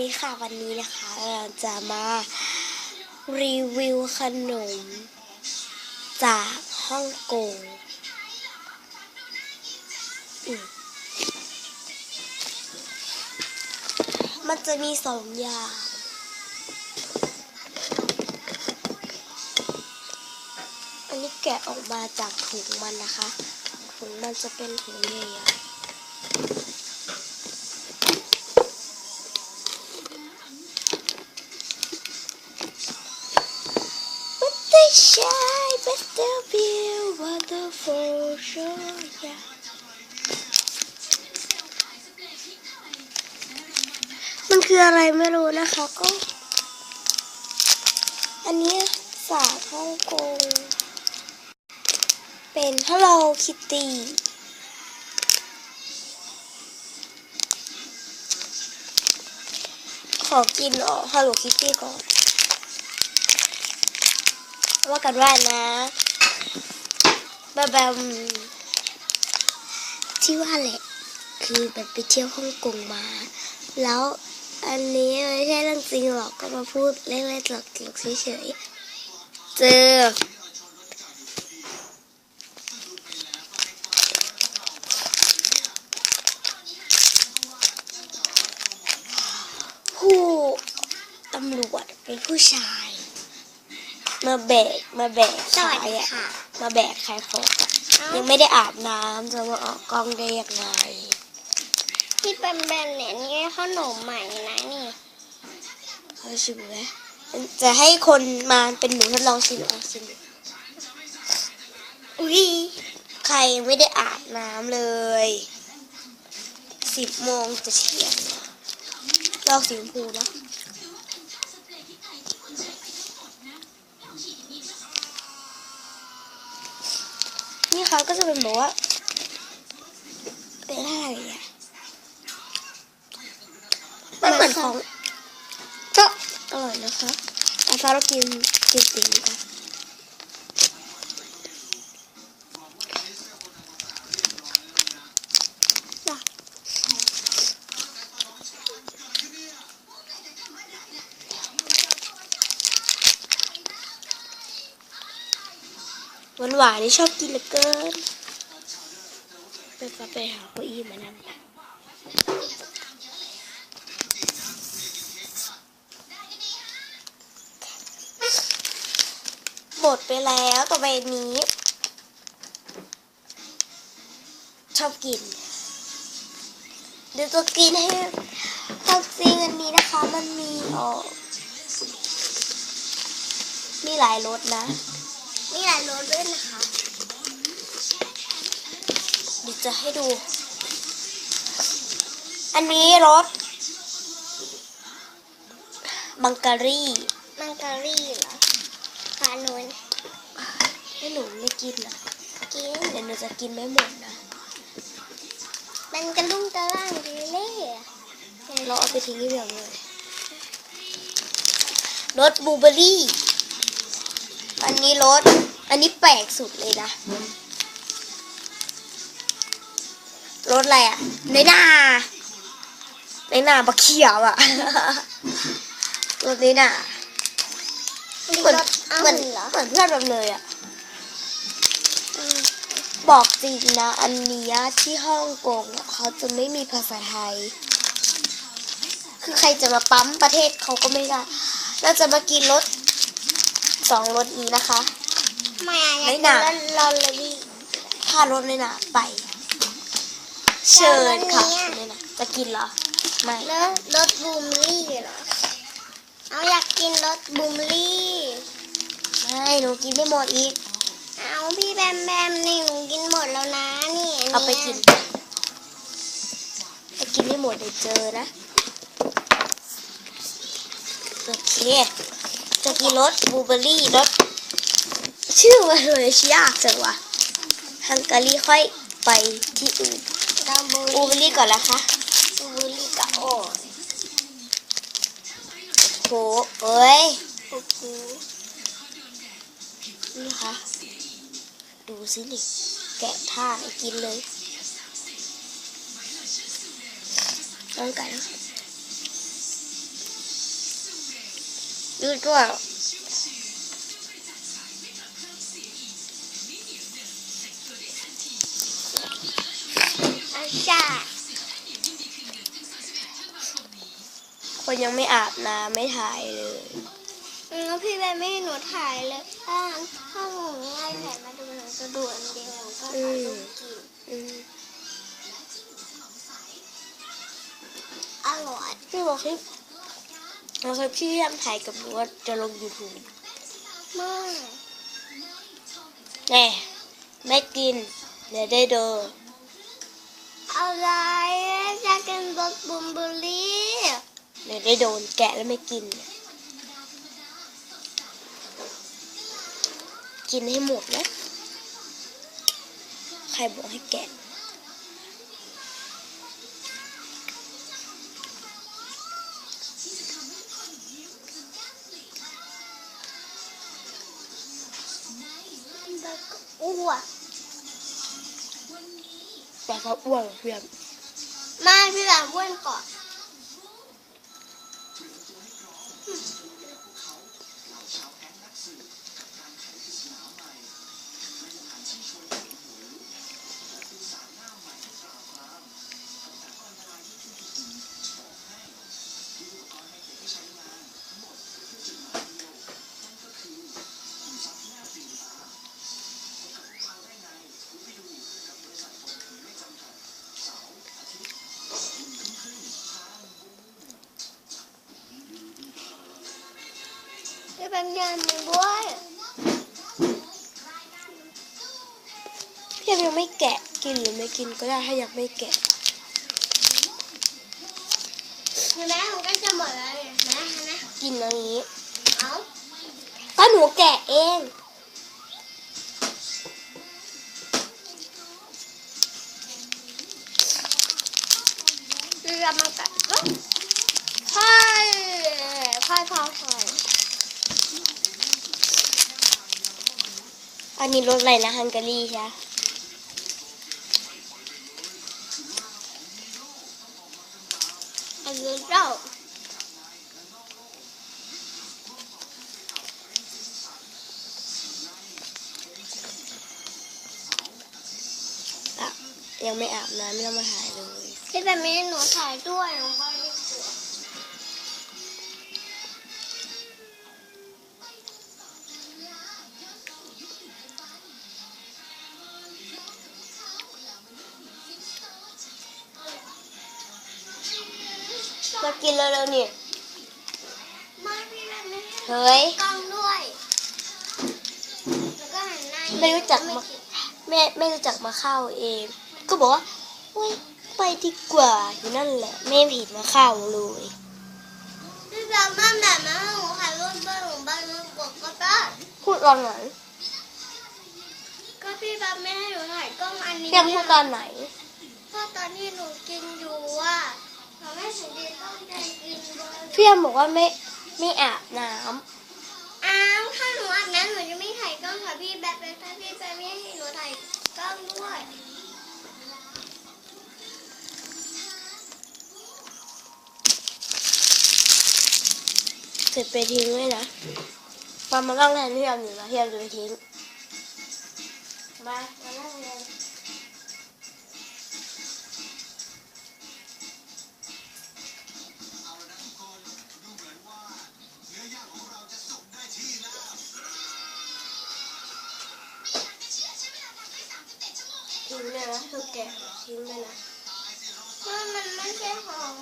ดีค่ะวันนี้นะคะเราจะมารีวิวขนม จากฮ่องกงมมันจะมีสองอย่าง อันนี้แกะออกมาจากถุงมันนะคะ ถุงมันจะเป็นถุงใหญ่ But the shy, but the view, wonderful show, yeah. มันคืออะไรไม่รู้นะคะก็ อันนี้สาดฮ่องกง เป็น Hello Kitty ขอกินอ๋อ Hello Kitty ก่อน ว่ากันว่านะแบบแบบที่ว่าแหละ คือแบบไปเที่ยวฮ่องกงมา แล้วอันนี้ไม่ใช่เรื่องจริงหรอกก็มาพูดเล่นๆหลอกๆเฉยๆเจอผู้ตำรวจเป็นผู้ชาย มาแบกมาแบกสวัสขายดีอะค่ะ มาแบกขายของอะยังไม่ได้อาบน้ำจะมาออกกล้องได้ยังไงที่เป็นแบรนด์เนี่ยนี่ขนมใหม่นะนี่เขาชิมไหมจะให้คนมาเป็นหนูทดลองชิมเอาชิมอุ้ยใครไม่ได้อาบน้ำเลยสิบโมงจะเที่ยงแล้วลอกสีชมพูนะนี่ เขาก็จะเป็นบอกว่าเป็นอะไรอะมันเหมือนของก็อร่อยนะคะแต่ฟ้าเรากินกินสีกัน หวานหวานนี่ชอบกินเหลือเกินไปไปหาเก้าอี้มานั่งนะหมดไปแล้วต่อไปนี้ ชอบกิน เดี๋ยวจะกินให้ความจริงอันนี้นะคะ มันมีเออมีหลายรสนะ มีหลายรสด้วยนะคะเดี๋ยวจะให้ดู อันนี้รสบังการีมังการีเหรอฟานุนให้หนูไม่กินนะกินเดี๋ยวหนูจะกินไม่หมดนะ มันกระลุ่งกระล่างดีเล่เราเอาไปทิ้งที่เดียวเลยรสบลูเบอร์รี่ อันนี้รส อันนี้แปลกสุดเลยนะรสอะไรอะในหน้า ในหน้าบะเขียวอะรสในหน้ามีเหมือนรสเอาเหมือนเหรอเหมือนเพื่อนเราเลยอะอืมบอกจริงนะ อันเนี้ยที่ฮ่องกงอะเขาจะไม่มีภาษาไทย คือใครจะมาปั๊มประเทศเขาก็ไม่ได้เราจะมากินรสสองรสนี้นะคะ ไม่อะอยากไม่กินหนักรสลอลลี่ถ้ารสในหนาไป เชิญค่ะแล้วรสเนี้ยในหนาจะกินเหรอ ไม่รสรสบูมลี่เหรอเอาอยากกินรสบูมลี่ ไม่หนูกินไม่หมดอีก เอาพี่แบมแบมนี่หนูกินหมดแล้วนะนี่นนี้ยเอาไปกินไปกินไม่หมดเดี๋ยวเจอนะ โอเค จะกินรสบลูเบอร์รี่รส ชื่อมันเลยยากจังวะฮังการีค่อยไปที่อื่นเราบูบลูเบอร์รี่ก่อนละคะบูลี่กับโอ้โหเอ้ยโอ้โหนี่ค่ะดูสินี่แกะท่าให้กินเลยลองกันนะคะยืดด้ว คนยังไม่อาบน้ำไม่ถ่ายเลยแล้วพี่แบมไม่ให้หนูถ่ายเลย ถ้าถ้าหนูง่ายถ่ายมาดูหนูจะดูอันเดียวหนูก็ถ่ายรูปกินอืมอร่อยพี่บอกคลิปเราคลิปที่ทำถ่ายกับหนูว่าจะลง YouTube มากแน่ไม่กิน เดี๋ยวได้เดออะไรจะกินรสบุมเบอรี่ เดี๋ยวได้โดนแกะแล้วไม่กิน กินให้หมดนะ ใครบอกให้แกะแล้วก็อ้วกแต่เขาอ้วนเพื่อนไม่พี่แบมอ้วนก่อน พี่แบมยันมือด้วยพี่ยังไม่แกะกินหรือไม่กินก็ได้ถ้าอยากไม่แกะเห็นไหมมันก็จะหมดแล้วเนี่ยนะเห็นไหมกินอันนี้เอาก็หนูแกะเองพี่แบมมากัดก็พ่ายพ่ายพ่ายพ่าย อันนี้รสอะไรนะฮังการีใช่ไหมอันนี้เจ้าอะยังไม่อาบน้ำไม่ต้องมาถ่ายเลยพี่แบมไม่ให้หนูถ่ายด้วยหนูก็ มากินเร็วๆนี่ไม่พี่แบมไม่ให้เฮ้ยกล้องด้วยแล้วก็หันหน้าไม่รู้จักไม่มากินแม่ไม่รู้จักมาเข้าเอง ก็บอกว่าเฮ้ยไปดีกว่าอยู่นั่นแหละแม่ผิดมาเข้าเลยพี่แบมมาแบบมาให้หนูถ่ายรูปบ้านหนูบ้านหนูกดก็ได้พูดตอนไหนก็พี่แบมไม่ให้หนูถ่ายกล้องอันนี้เพียงพูดตอนไหน เพราะตอนที่หนูกินอยู่อะ หนูไม่ถึงดีต้องใจกินเลยเพียงบอกว่าไม่ไม่อาบน้อ้าวถ้าหนูอาบน้ำหนูจะไม่ถ่ายกล้องค่ะพี่แบบเลยถ้าพี่แบมไม่ให้หนูถ่ายกล้องด้วยำเสร็จไปทิ้งไว้นะตอนมานั่งแทนเพียงอยู่นะเพียงจะไปทิ้งมา แกะทิ้งเลยนะมันมันไม่ใช่ของ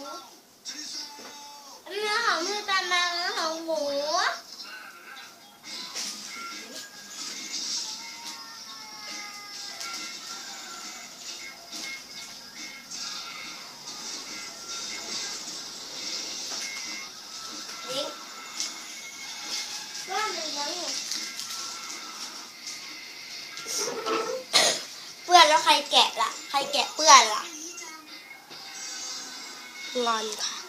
แล้วใครแกะล่ะ ใครแกะเปื้อนล่ะรอนค่ะ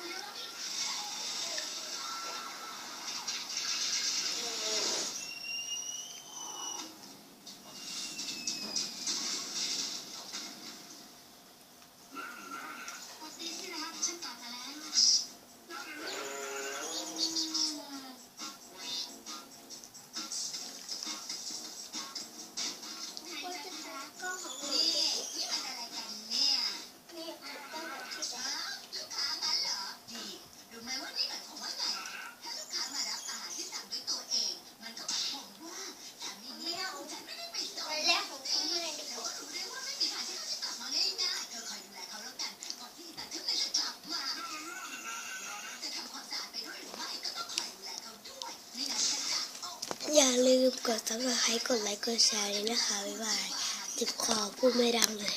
ซับสไครต์กดไลค์กดแชร์เลยนะคะ บ๊ายบายติดคอพูดไม่ดังเลย